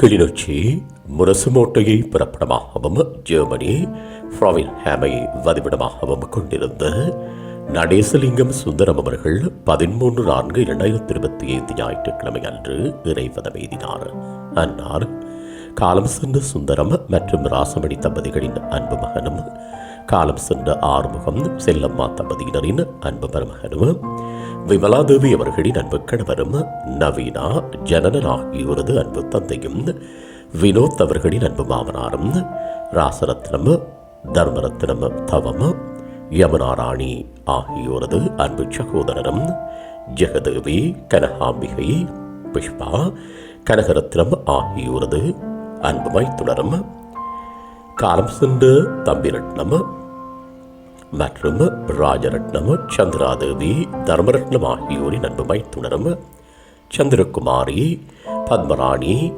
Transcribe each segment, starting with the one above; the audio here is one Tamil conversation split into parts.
கிளிநொச்சி முரசுமோட்டையை பிறப்பிடமாகவும் ஜெர்மனி ஃப்ராவின்ஹேமை வதிவிடமாகவும் கொண்டிருந்த நடேசலிங்கம் சுந்தரம் அவர்கள் பதிமூன்று நான்கு இரண்டாயிரத்தி இருபத்தி ஐந்து ஞாயிற்றுக்கிழமை அன்று இறைவதம் எய்தினார் அன்னார் காலம் சென்ற சுந்தரம் மற்றும் ராசமணி தம்பதிகளின் அன்பு மகனும் காலம் சென்ற ஆறுமுகம் செல்லம்மா தம்பதியினரின் அன்பு மருமகனும் விமலாதேவி அவர்களின் அன்பு கணவரும் நவீனா ஜனனன் ஆகியோரது அன்பு தந்தையும் வினோத் அவர்களின் அன்பு மாமனாரும் ராசரத்னம் தர்மரத்னம் தவம் யமுனாராணி ஆகியோரது அன்பு சகோதரரும் ஜெகதேவி கனகாம்பிகை புஷ்பா கனகரத்னம் ஆகியோரது அன்பு மைத்துணரும் காலம் சென்று தம்பிரட்னம் மற்றும் ராஜரட்னம் சந்திராதேவி தர்மரட்னம் ஆகியோரின் அன்பு மைத்துனரும் சந்திரகுமாரி பத்மராணி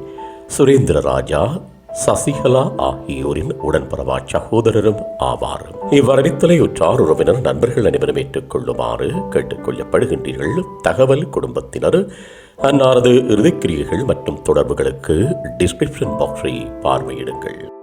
சுரேந்திரராஜா சசிகலா ஆகியோரின் உடன்பரவா சகோதரரும் ஆவார். இவ்வரவித்தலை உற்றார் உறவினர் நண்பர்கள் அனைவரும் ஏற்றுக்கொள்ளுமாறு கேட்டுக்கொள்ளப்படுகின்றீர்கள். தகவல் குடும்பத்தினர் அன்னாரது இறுதிக்கிரியைகள் மற்றும் தொடர்புகளுக்கு டிஸ்கிரிப்ஷன் பாக்ஸை பார்வையிடுங்கள்.